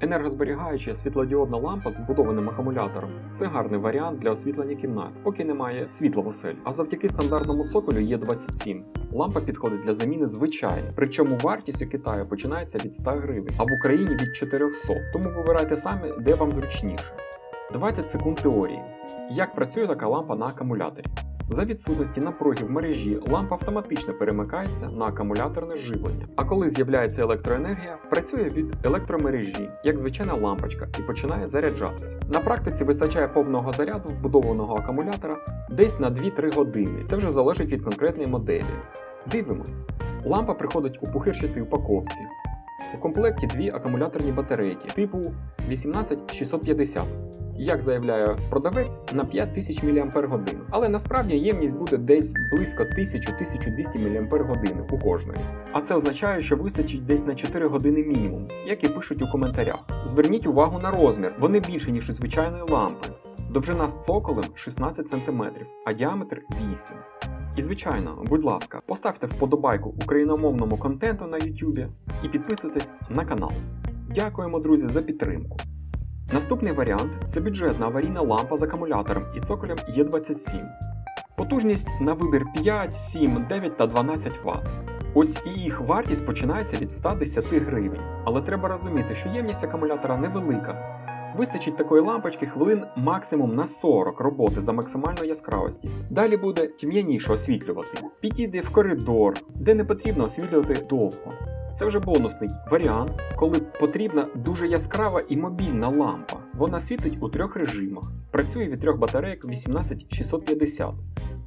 Енергозберігаюча світлодіодна лампа з вбудованим акумулятором це гарний варіант для освітлення кімнат, поки немає світла в оселі. А завдяки стандартному цоколю Є27 лампа підходить для заміни звичайної. Причому вартість у Китаю починається від 100 гривень, а в Україні від 400. Тому вибирайте самі, де вам зручніше. 20 секунд теорії. Як працює така лампа на акумуляторі? За відсутності напруги в мережі лампа автоматично перемикається на акумуляторне живлення. А коли з'являється електроенергія, працює від електромережі, як звичайна лампочка, і починає заряджатися. На практиці вистачає повного заряду вбудованого акумулятора десь на 2-3 години. Це вже залежить від конкретної моделі. Дивимось. Лампа приходить у пухирчатій упаковці. У комплекті дві акумуляторні батарейки типу 18650 як заявляє продавець, на 5000 мАч, але насправді ємність буде десь близько 1000-1200 мАч у кожної. А це означає, що вистачить десь на 4 години мінімум, як і пишуть у коментарях. Зверніть увагу на розмір, вони більше, ніж у звичайної лампи. Довжина з цоколем 16 см, а діаметр 8 і звичайно, будь ласка, поставте вподобайку україномовному контенту на YouTube і підписуйтесь на канал. Дякуємо, друзі, за підтримку. Наступний варіант це бюджетна аварійна лампа з акумулятором і цоколем Е27. Потужність на вибір 5, 7, 9 та 12 Вт. Ось і їх вартість починається від 110 гривень. Але треба розуміти, що ємність акумулятора невелика. Вистачить такої лампочки хвилин максимум на 40 роботи за максимальної яскравості. Далі буде тьмяніше освітлювати. Підійде в коридор, де не потрібно освітлювати довго. Це вже бонусний варіант, коли потрібна дуже яскрава і мобільна лампа. Вона світить у трьох режимах. Працює від трьох батарейок 18650.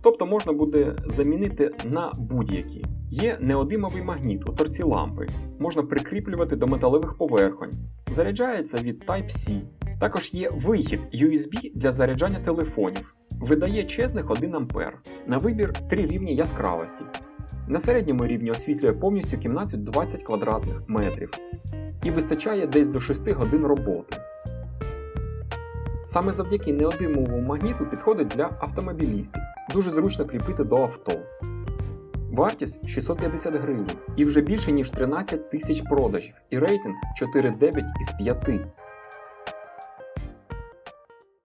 Тобто можна буде замінити на будь-які. Є неодимовий магніт у торці лампи, можна прикріплювати до металевих поверхонь. Заряджається від Type-C. Також є вихід USB для заряджання телефонів. Видає чесних 1 А. На вибір три рівні яскравості. На середньому рівні освітлює повністю кімнату 20 квадратних метрів і вистачає десь до 6 годин роботи. Саме завдяки неодимовому магніту підходить для автомобілістів. Дуже зручно кріпити до авто. Вартість 650 гривень і вже більше ніж 13 тисяч продажів і рейтинг 4,9 із 5.